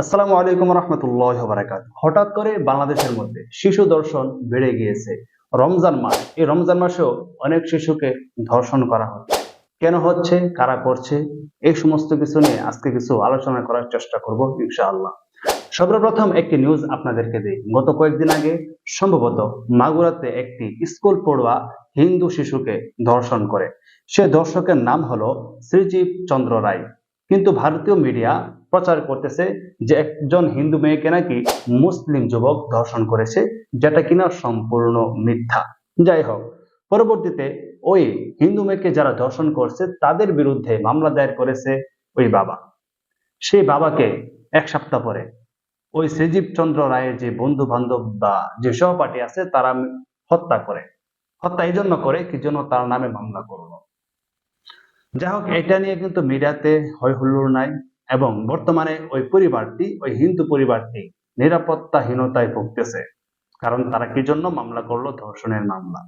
আসসালামু আলাইকুম রহমতুল্লাহ বারাকাত হঠাৎ করে বাংলাদেশের মধ্যে শিশু দর্শন বেড়ে গিয়েছে। রমজান মাস, এই রমজান মাসেও অনেক শিশুকে ধর্ষণ করা হচ্ছে। কেন হচ্ছে? কারা করছে? এই সমস্ত কিছু নিয়ে আজকে কিছু আলোচনা করার চেষ্টা করব ইনশাআল্লাহ। সর্বপ্রথম একটি নিউজ আপনাদেরকে দিই। গত কয়েকদিন আগে সম্ভবত মাগুরাতে একটি স্কুল পড়ুয়া হিন্দু শিশুকে ধর্ষণ করে। সে দর্শকের নাম হলো শ্রীজীব চন্দ্র রায়। কিন্তু ভারতীয় মিডিয়া প্রচার করতেছে যে একজন হিন্দু মেয়েকে নাকি মুসলিম যুবক ধর্ষণ করেছে, যেটা কিনা সম্পূর্ণ মিথ্যা। যাই হোক, পরবর্তীতে ওই হিন্দু মেয়েকে যারা ধর্ষণ করছে, তাদের বিরুদ্ধে মামলা দায়ের করেছে ওই বাবা। সেই বাবাকে এক সপ্তাহ পরে ওই শ্রীজীব চন্দ্র রায়ের যে বন্ধু বান্ধব বা যে সহপাঠী আছে, তারা হত্যা করে। হত্যা এই জন্য করে কি জন্য তার নামে মামলা করল। যাই হোক, এটা নিয়ে কিন্তু মিডিয়াতে হয় হুল্লোড় নাই। এবং বর্তমানে ওই পরিবারটি, ওই হিন্দু পরিবারটি নিরাপত্তাহীনতায় ভুগতেছে। কারণ তারা কি জন্য মামলা করল? ধর্ষণের মামলা।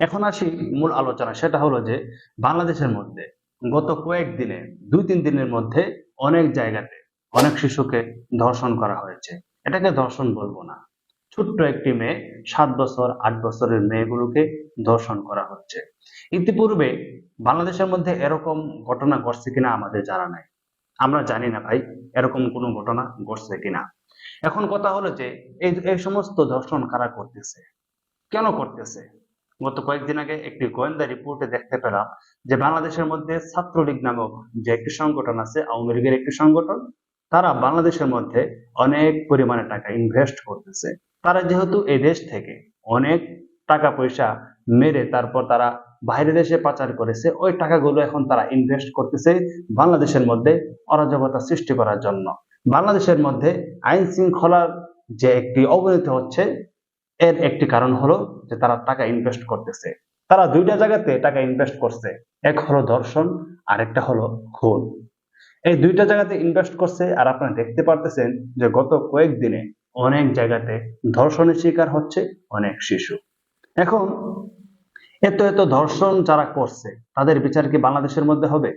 এখন আসি মূল আলোচনা, সেটা হলো যে বাংলাদেশের মধ্যে গত কয়েকদিনে দুই তিন দিনের মধ্যে অনেক জায়গাতে অনেক শিশুকে ধর্ষণ করা হয়েছে। এটাকে ধর্ষণ বলব না। ছোট্ট একটি মেয়ে, সাত বছর, আট বছরের মেয়েগুলোকে ধর্ষণ করা হচ্ছে। ইতিপূর্বে বাংলাদেশের মধ্যে এরকম ঘটনা ঘটছে কিনা আমাদের জানা নাই। আমরা জানি না ভাই, এরকম কোনো ঘটনা ঘটছে কিনা। এখন কথা হলো যে, এই এই সমস্ত ধর্ষণ কারা করতেছে? কেন করতেছে? গত কয়েকদিন আগে একটি গোয়েন্দা রিপোর্টে দেখতে পেলাম যে, বাংলাদেশের মধ্যে ছাত্রলীগ নামক যে একটি সংগঠন আছে, আওয়ামী লীগের একটি সংগঠন, তারা বাংলাদেশের মধ্যে অনেক পরিমাণে টাকা ইনভেস্ট করতেছে। তারা যেহেতু এই দেশ থেকে অনেক টাকা পয়সা মেরে তারপর তারা বাইরে দেশে পাচার করেছে, ওই টাকাগুলো এখন তারা ইনভেস্ট করতেছে বাংলাদেশের মধ্যে অরাজকতা সৃষ্টি করার জন্য। বাংলাদেশের মধ্যে আইন শৃঙ্খলার যে একটি অবনতি হচ্ছে, এর একটি কারণ হলো যে তারা টাকা ইনভেস্ট করতেছে। তারা দুইটা জায়গাতে টাকা ইনভেস্ট করছে, এক হলো ধর্ষণ আর একটা হলো খুন। এই দুইটা জায়গাতে ইনভেস্ট করছে, আর আপনারা দেখতে পারতেছেন যে গত কয়েকদিনে অনেক জায়গাতে ধর্ষণের শিকার হচ্ছে অনেক শিশু। এখন এত এত ধর্ষণ যারা করছে, তাদের বিচার কি বাংলাদেশের মধ্যে হবে?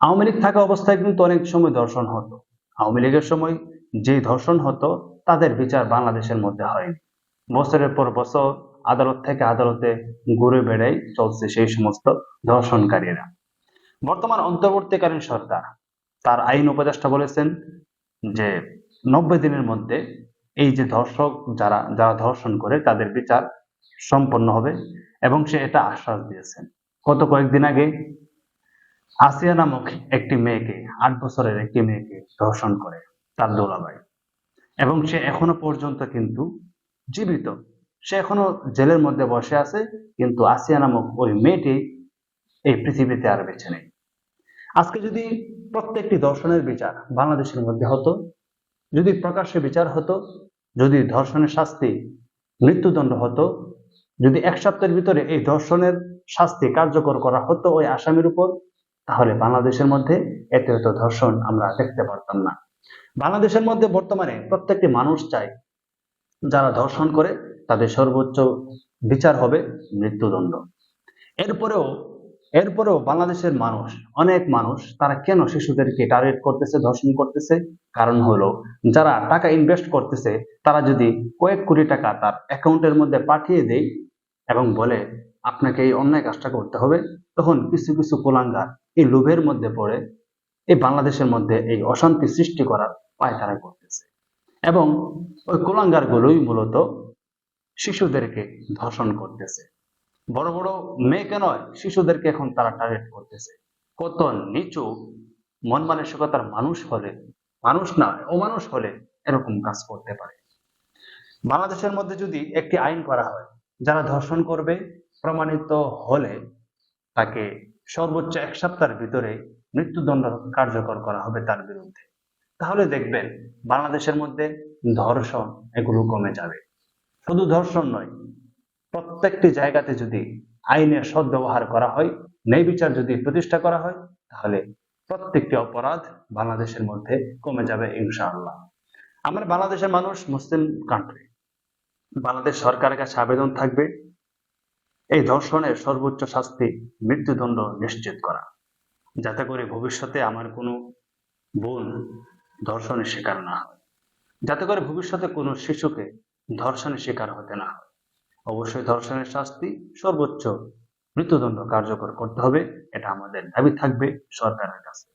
আওয়ামী লীগ থাকা অবস্থায় কিন্তু অনেক সময় ধর্ষণ হতো। আওয়ামী লীগের সময় যে ধর্ষণ হতো, তাদের বিচার বাংলাদেশের মধ্যে হয়নি। বছরের পর বছর আদালত থেকে আদালতে ঘুরে বেড়াই চলছে সেই সমস্ত ধর্ষণকারীরা। বর্তমান অন্তর্বর্তীকালীন সরকার, তার আইন উপদেষ্টা বলেছেন যে, নব্বই দিনের মধ্যে এই যে ধর্ষক যারা যারা ধর্ষণ করে, তাদের বিচার সম্পন্ন হবে। এবং সে এটা আশ্বাস দিয়েছেন। গত কয়েকদিন আগে আসিয়া নামক একটি মেয়েকে, আট বছরের একটি মেয়েকে ধর্ষণ করে তার দোলাবাই। এবং সে এখনও পর্যন্ত কিন্তু জীবিত। সে এখনও জেলের মধ্যে বসে আছে, কিন্তু আসিয়া নামক ওই মেয়েটি এই পৃথিবীতে আর বেঁচে নেই। আজকে যদি প্রত্যেকটি দর্শনের বিচার বাংলাদেশের মধ্যে হতো, যদি প্রকাশ্যে বিচার হতো, যদি ধর্ষণের শাস্তি মৃত্যুদণ্ড হতো যদি এক সপ্তাহের ভিতরে এই ধর্ষণের শাস্তি কার্যকর করা হতো ওই আসামির উপর, তাহলে বাংলাদেশের মধ্যে এত এত ধর্ষণ আমরা দেখতে পারতাম না। বাংলাদেশের মধ্যে বর্তমানে প্রত্যেকটি মানুষ চায়, যারা ধর্ষণ করে তাদের সর্বোচ্চ বিচার হবে মৃত্যুদণ্ড। এরপরেও এরপরেও বাংলাদেশের মানুষ, অনেক মানুষ, তারা কেন শিশুদেরকে টার্গেট করতেছে, ধর্ষণ করতেছে? কারণ হলো, যারা টাকা ইনভেস্ট করতেছে, তারা যদি কয়েক কোটি টাকা তার অ্যাকাউন্টের মধ্যে পাঠিয়ে দেয় এবং বলে, আপনাকে এই অন্যায় কাজটা করতে হবে, তখন কিছু কিছু কোলাঙ্গার এই লোভের মধ্যে পড়ে, এই বাংলাদেশের মধ্যে এই অশান্তি সৃষ্টি করার পায় তারা করতেছে। এবং ওই কোলাঙ্গার গুলোই মূলত শিশুদেরকে ধর্ষণ করতেছে। বড় বড় মেয়েকে নয়, শিশুদেরকে এখন তারা টার্গেট করতেছে। কত নিচু মন মানসিকতার মানুষ হলে, মানুষ না, অমানুষ হলে এরকম কাজ করতে পারে। বাংলাদেশের মধ্যে যদি একটি আইন করা হয়, যারা ধর্ষণ করবে, প্রমাণিত হলে তাকে সর্বোচ্চ এক সপ্তাহের ভিতরে মৃত্যুদণ্ড কার্যকর করা হবে তার বিরুদ্ধে। তাহলে দেখবেন বাংলাদেশের মধ্যে ধর্ষণ এগুলো কমে যাবে। শুধু ধর্ষণ নয় প্রত্যেকটি জায়গাতে যদি আইনের সদ্ব্যবহার করা হয়, ন্যায় বিচার যদি প্রতিষ্ঠা করা হয়, তাহলে প্রত্যেকটি অপরাধ বাংলাদেশের মধ্যে কমে যাবে ইনশাআল্লাহ। আমার বাংলাদেশের মানুষ, মুসলিম কান্ট্রি বাংলাদেশ সরকারের কাছে আবেদন থাকবে এই ধর্ষণের সর্বোচ্চ শাস্তি মৃত্যুদণ্ড নিশ্চিত করা। যাতে করে ভবিষ্যতে আমার কোনো বোন ধর্ষণের শিকার না হয়। যাতে করে ভবিষ্যতে কোনো শিশুকে ধর্ষণের শিকার হতে না হয়। অবশ্যই ধর্ষণের শাস্তি সর্বোচ্চ মৃত্যুদণ্ড কার্যকর করতে হবে এটা আমাদের দাবি থাকবে সরকারের কাছে।